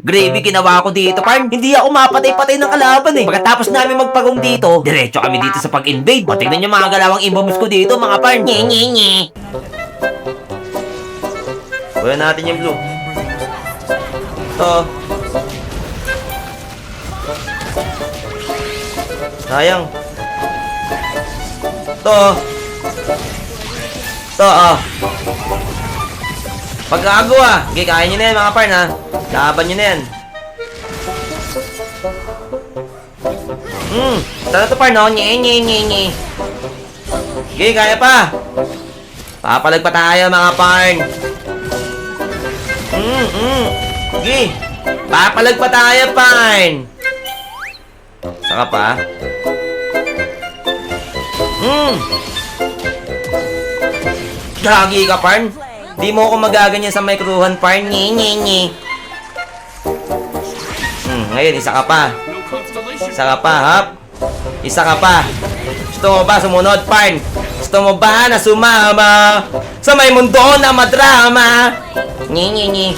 Gravy ginawa ko dito, parn. Hindi ako mapatay-patay ng kalaban eh. Pagkatapos namin magpagong dito, diretso kami dito sa pag-invade. O, tignan nyo mga galawang imbombs ko dito, mga parn. Nye, nye, nye. Kuha natin yung blue. Ito. Sayang. Ito. Ito, oh. Pagkago ah. Okay, kaya nyo na yan mga parn ha. Laban nyo na yan. Hmm, tara to parn no. Nye, nye, nye, nye. Okay, kaya pa. Papalag pa tayo mga parn. Hmm, hmm. Okay. Papalag pa tayo, parn. Saka pa. Hmm. Gagi ka, parn. Di mo ako magaganyan sa microhan, parn. Nye, nye, nye. Hmm, ngayon, isa ka pa. Isa ka pa, hap. Isa ka pa. Gusto mo ba sumunod, parn? Gusto mo ba na sumama sa may mundo na madrama? Nye, nye, nye.